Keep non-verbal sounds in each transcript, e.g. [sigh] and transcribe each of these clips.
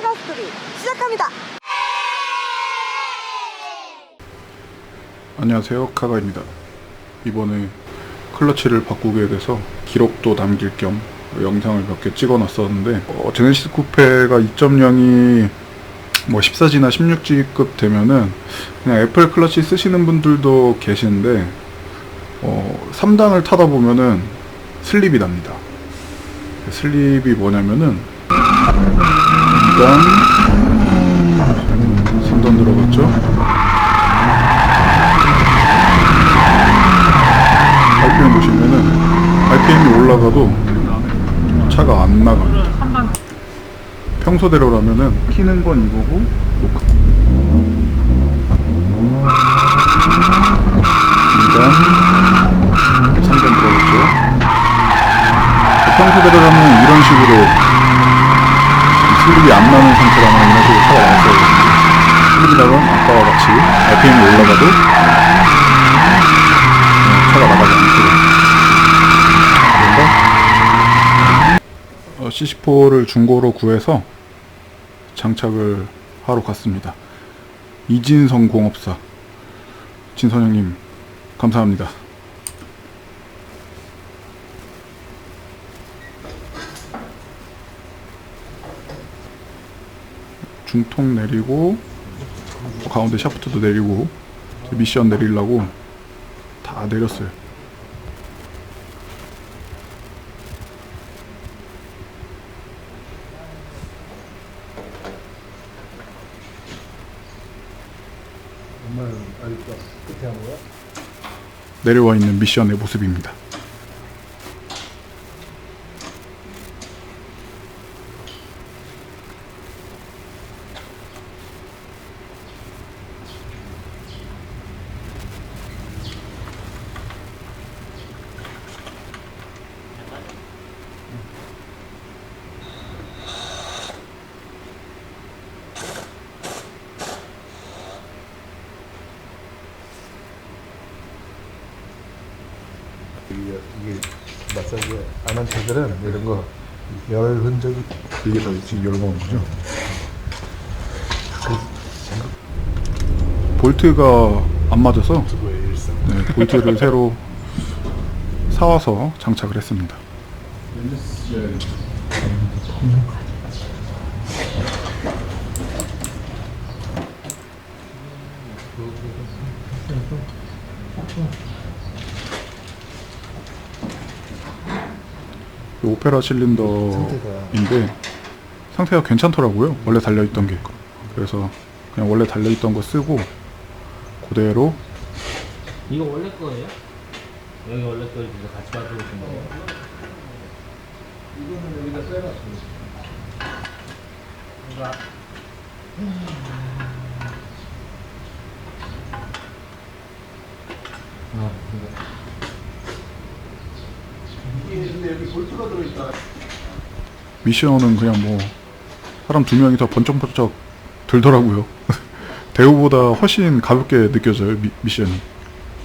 카가 스토리 시작합니다. 안녕하세요 카가입니다 이번에 클러치를 바꾸게 돼서 기록도 남길 겸 영상을 몇 개 찍어 놨었는데 어, 제네시스 쿠페가 2.0이 뭐 14G나 16G급 되면은 그냥 애플 클러치 쓰시는 분들도 계시는데 어, 3단을 타다 보면은 슬립이 납니다 슬립이 뭐냐면은 2단 3단 들어갔죠 RPM 보시면은 RPM이 올라가도 차가 안 나갑니다. 평소대로라면은 키는 건 이거고 녹화. 일단 3단 들어갔죠. 평소대로라면 이런 식으로 슬립이 안 나는 상태라면 이런 식으로 차가 나왔어요. 슬립이 나면 아까와 같이 RPM이 올라가도 차가 나가지 않고 그래서 어, CC4를 중고로 구해서 장착을 하러 갔습니다. 이진성 공업사 진선 형님 감사합니다. 중통 내리고 가운데 샤프트도 내리고 미션 내리려고 다 내렸어요. 내려와 있는 미션의 모습입니다. 이게, 마사지 안한 차들은 이런 거 열 흔적이 이게 다 지금 열어놓은 거죠? 볼트가 안 맞아서. 네, 볼트를 새로 사와서 장착을 했습니다. 이 오페라 실린더인데 상태가 괜찮더라고요. 원래 달려있던 게. 그래서 그냥 원래 달려있던 거 쓰고 그대로 이거 원래 거예요? 여기 원래 거 이제 같이 가지고 오신 거예요? 이거는 여기다 써놨습니다. 뭔가 아, 여기 볼트가 들어있다. 미션은 그냥 뭐 사람 두 명이 더 번쩍번쩍 들더라고요. [laughs] 대우보다 훨씬 가볍게 느껴져요 미, 미션이.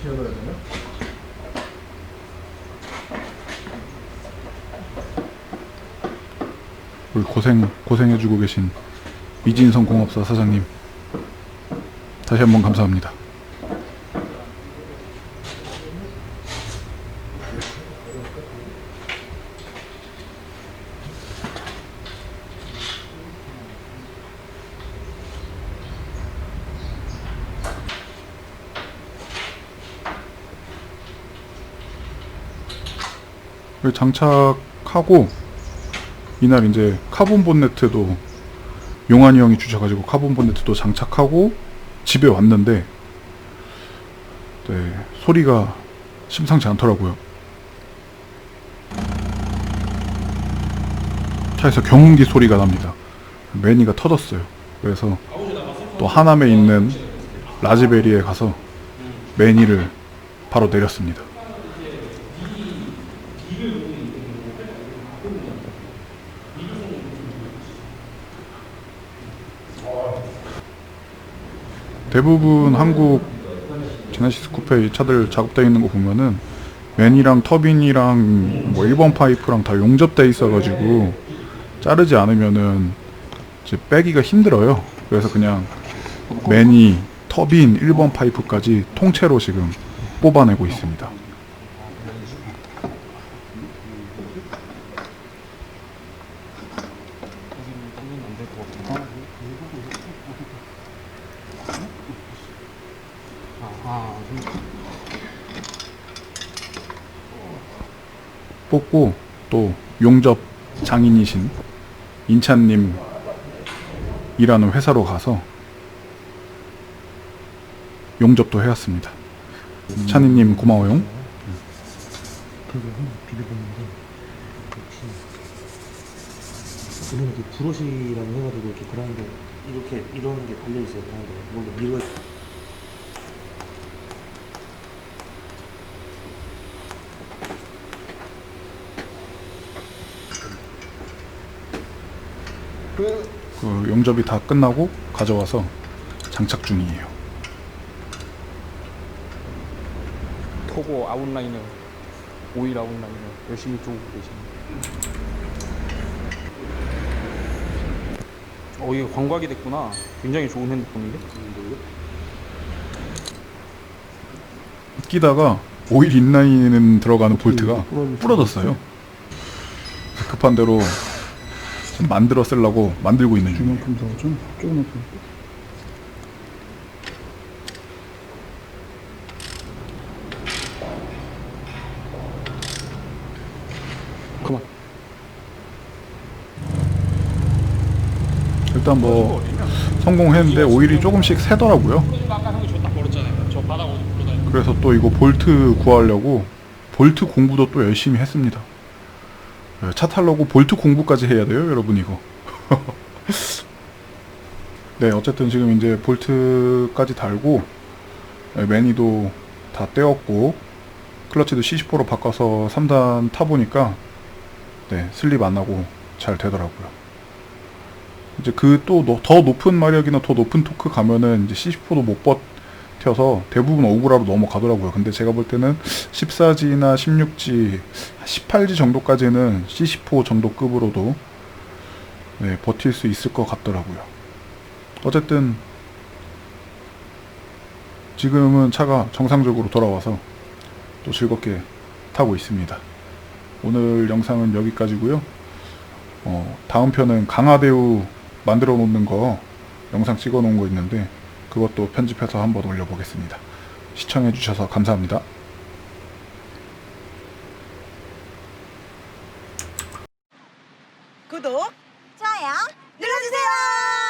되나? 우리 고생 고생해주고 계신 이진성 공업사 사장님 다시 한번 감사합니다. 장착하고 이날 이제 카본 본네트도 용환이 형이 주셔가지고 카본 본네트도 장착하고 집에 왔는데 네, 소리가 심상치 않더라고요. 차에서 경운기 소리가 납니다. 매니가 터졌어요. 그래서 또 하남에 있는 라즈베리에 가서 매니를 바로 내렸습니다. 대부분 한국 제네시스 쿠페 차들 작업되어 있는 거 보면은 맨이랑 터빈이랑 뭐 1번 파이프랑 다 용접돼 있어가지고 자르지 않으면은 이제 빼기가 힘들어요. 그래서 그냥 매니, 터빈, 1번 파이프까지 통째로 지금 뽑아내고 있습니다. 뽑고 또 용접 장인이신 인찬님 일하는 회사로 가서 용접도 해왔습니다. 찬이님 고마워요. 그게 한번 비벼봤는데 역시 이런 게 브러쉬라고 해가지고 이렇게 그라인더 이렇게 이런 게 달려 있어요 그라인더 뭔가 밀어 그 용접이 다 끝나고 가져와서 장착 중이에요. 터보 아웃라이너 오일 아웃라이너 열심히 쪼고 계십니다. 어 이게 광각이 됐구나. 굉장히 좋은 핸드폰인데. 끼다가 오일 인라인은 들어가는 볼트가 부러졌어요. 그래서 급한 대로 지금 만들어 쓰려고 만들고 있는 중이에요. 이만큼 들어가죠? 조그만큼 그만. 일단 뭐 성공했는데 오일이 조금씩 새더라고요. 그래서 또 이거 볼트 구하려고 볼트 공부도 또 열심히 했습니다. 예, 차 타려고 볼트 공부까지 해야 돼요, 여러분 이거. [laughs] 네, 어쨌든 지금 이제 볼트까지 달고 예, 매니도 다 떼었고 클러치도 C10로 바꿔서 3단 타보니까 네, 슬립 안 나고 잘 되더라고요. 이제 그 또 더 높은 마력이나 더 높은 토크 가면은 이제 C10도 못 버 텨서 대부분 오구라로 넘어가더라고요. 근데 제가 볼 때는 14G나 16G, 18G 정도까지는 C10 정도 급으로도 네, 버틸 수 있을 것 같더라고요. 어쨌든 지금은 차가 정상적으로 돌아와서 또 즐겁게 타고 있습니다. 오늘 영상은 여기까지고요. 어, 다음 편은 강화대우 만들어 놓는 거 영상 찍어 놓은 거 있는데 그것도 편집해서 한번 올려보겠습니다. 시청해주셔서 감사합니다. 구독, 좋아요 눌러주세요.